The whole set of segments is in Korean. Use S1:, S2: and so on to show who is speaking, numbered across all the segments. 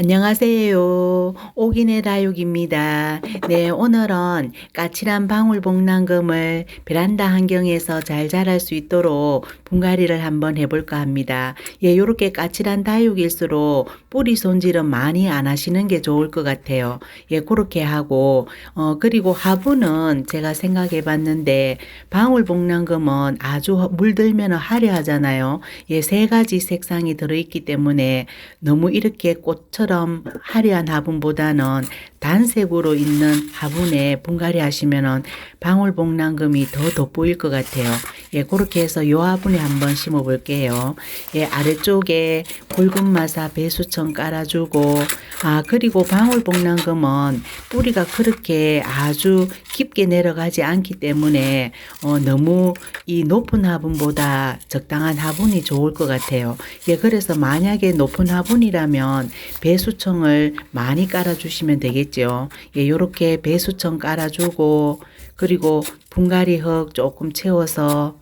S1: 안녕하세요. 옥인의 다육입니다. 네, 오늘은 까칠한 방울 복랑금을 베란다 환경에서 잘 자랄 수 있도록 분갈이를 한번 해볼까 합니다. 예, 요렇게 까칠한 다육일수록 뿌리 손질은 많이 안 하시는 게 좋을 것 같아요. 예, 그렇게 하고, 어, 그리고 화분은 제가 생각해 봤는데, 방울 복랑금은 아주 물들면 화려하잖아요. 예, 세 가지 색상이 들어있기 때문에 너무 이렇게 꽃처럼 화려한 화분보다는 단색으로 있는 화분에 분갈이 하시면은 방울복랑금이 더 돋보일 것 같아요. 예, 그렇게 해서 요 화분에 한번 심어 볼게요. 예, 아래쪽에 굵은 마사 배수청 깔아주고, 아, 그리고 방울복랑금은 뿌리가 그렇게 아주 깊게 내려가지 않기 때문에, 어, 너무 이 높은 화분보다 적당한 화분이 좋을 것 같아요. 예, 그래서 만약에 높은 화분이라면 배수청을 많이 깔아주시면 되겠죠. 예, 요렇게 배수청 깔아주고, 그리고 분갈이 흙 조금 채워서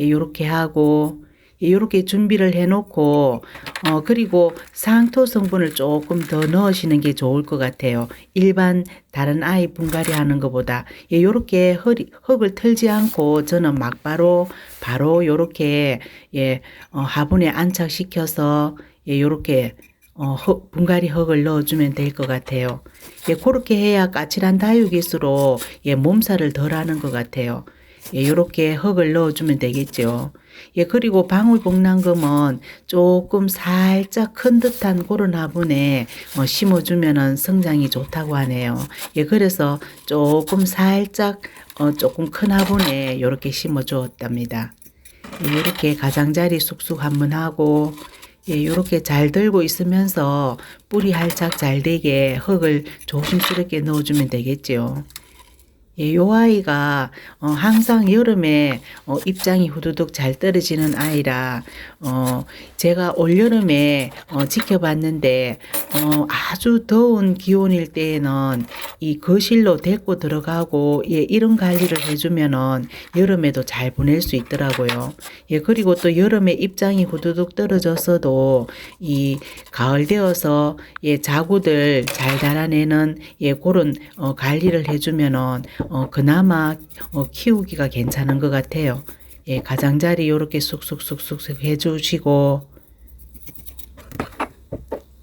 S1: 예, 요렇게 하고 예, 요렇게 준비를 해 놓고 어 그리고 상토 성분을 조금 더 넣으시는 게 좋을 것 같아요. 일반 다른 아이 분갈이 하는 것보다 예, 요렇게 흙이, 흙을 털지 않고 저는 막바로 바로 요렇게 예, 어, 화분에 안착시켜서 예, 요렇게 어, 흙, 분갈이 흙을 넣어주면 될 것 같아요. 예, 그렇게 해야 까칠한 다육일수록 예, 몸살을 덜 하는 것 같아요. 예, 요렇게 흙을 넣어주면 되겠죠. 예, 그리고 방울복랑금은 조금 살짝 큰 듯한 그런 화분에 어, 심어주면은 성장이 좋다고 하네요. 예, 그래서 조금 살짝 어, 조금 큰 화분에 요렇게 심어 주었답니다. 예, 이렇게 가장자리 쑥쑥 한번 하고 예, 요렇게 잘 들고 있으면서 뿌리 활착 잘 되게 흙을 조심스럽게 넣어주면 되겠죠. 예, 요 아이가 어, 항상 여름에 어, 입장이 후두둑 잘 떨어지는 아이라 어, 제가 올 여름에 어, 지켜봤는데 어, 아주 더운 기온일 때에는 이 거실로 데리고 들어가고 예, 이런 관리를 해주면은 여름에도 잘 보낼 수 있더라고요. 예, 그리고 또 여름에 입장이 후두둑 떨어졌어도 이 가을 되어서 예, 자구들 잘 자라내는 예, 그런 어, 관리를 해주면은 어, 그나마 어, 키우기가 괜찮은 것 같아요. 예, 가장자리 요렇게 쑥쑥쑥쑥 해주시고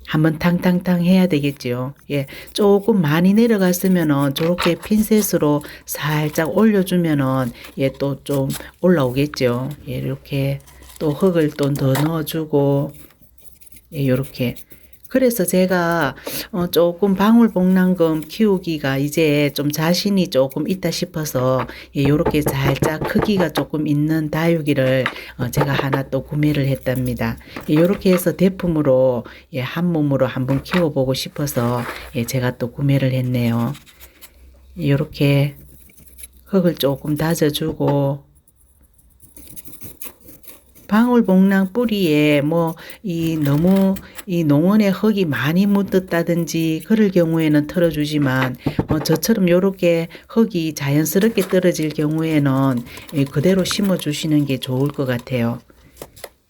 S1: 한번 탕탕탕 해야 되겠지요. 예, 조금 많이 내려갔으면은 저렇게 핀셋으로 살짝 올려주면은 예, 또 좀 올라오겠죠. 예, 이렇게 또 흙을 또 더 넣어주고 예, 요렇게 그래서 제가 어 조금 방울복랑금 키우기가 이제 좀 자신이 조금 있다 싶어서 예, 요렇게 살짝 크기가 조금 있는 다육이를 어 제가 하나 또 구매를 했답니다. 예, 요렇게 해서 대품으로 예, 한 몸으로 한번 키워보고 싶어서 예, 제가 또 구매를 했네요. 요렇게 흙을 조금 다져주고 방울복랑 뿌리에 뭐 이 너무 이 농원의 흙이 많이 묻었다든지 그럴 경우에는 털어주지만 어, 저처럼 요렇게 흙이 자연스럽게 떨어질 경우에는 예, 그대로 심어 주시는 게 좋을 것 같아요.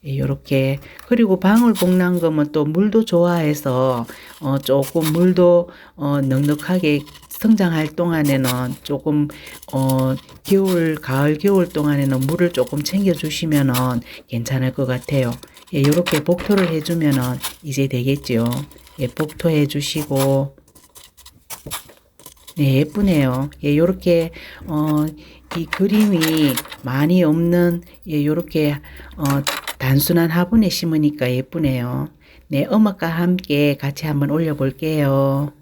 S1: 이렇게 그리고 방울복랑금은 또 물도 좋아해서 어 조금 물도 어 넉넉하게 성장할 동안에는 조금 어 겨울 가을 겨울 동안에는 물을 조금 챙겨 주시면은 괜찮을 것 같아요. 예, 이렇게 복토를 해 주면은 이제 되겠죠. 예, 복토해 주시고 네, 예쁘네요. 예, 요렇게, 어, 이 그림이 많이 없는, 예, 요렇게, 어, 단순한 화분에 심으니까 예쁘네요. 네, 음악과 함께 같이 한번 올려 볼게요.